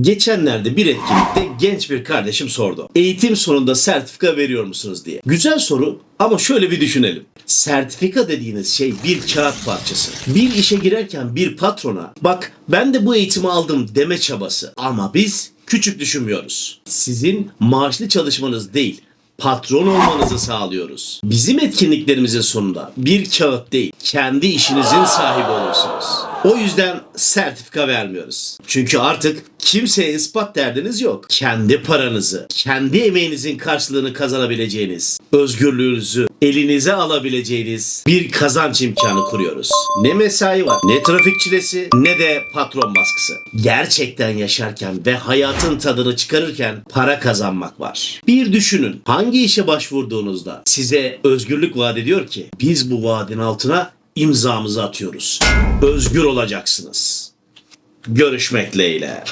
Geçenlerde bir etkinlikte genç bir kardeşim sordu. Eğitim sonunda sertifika veriyor musunuz diye. Güzel soru ama şöyle bir düşünelim. Sertifika dediğiniz şey bir kağıt parçası. Bir işe girerken bir patrona bak ben de bu eğitimi aldım deme çabası. Ama biz küçük düşünmüyoruz. Sizin maaşlı çalışmanız değil, patron olmanızı sağlıyoruz. Bizim etkinliklerimizin sonunda bir kağıt değil, kendi işinizin sahibi olursunuz. O yüzden sertifika vermiyoruz. Çünkü artık kimseye ispat derdiniz yok. Kendi paranızı, kendi emeğinizin karşılığını kazanabileceğiniz, özgürlüğünüzü elinize alabileceğiniz bir kazanç imkanı kuruyoruz. Ne mesai var, ne trafik çilesi, ne de patron baskısı. Gerçekten yaşarken ve hayatın tadını çıkarırken para kazanmak var. Bir düşünün, hangi işe başvurduğunuzda size özgürlük vaat ediyor ki biz bu vaadin altına imzamızı atıyoruz. Özgür olacaksınız. Görüşmek dileğiyle.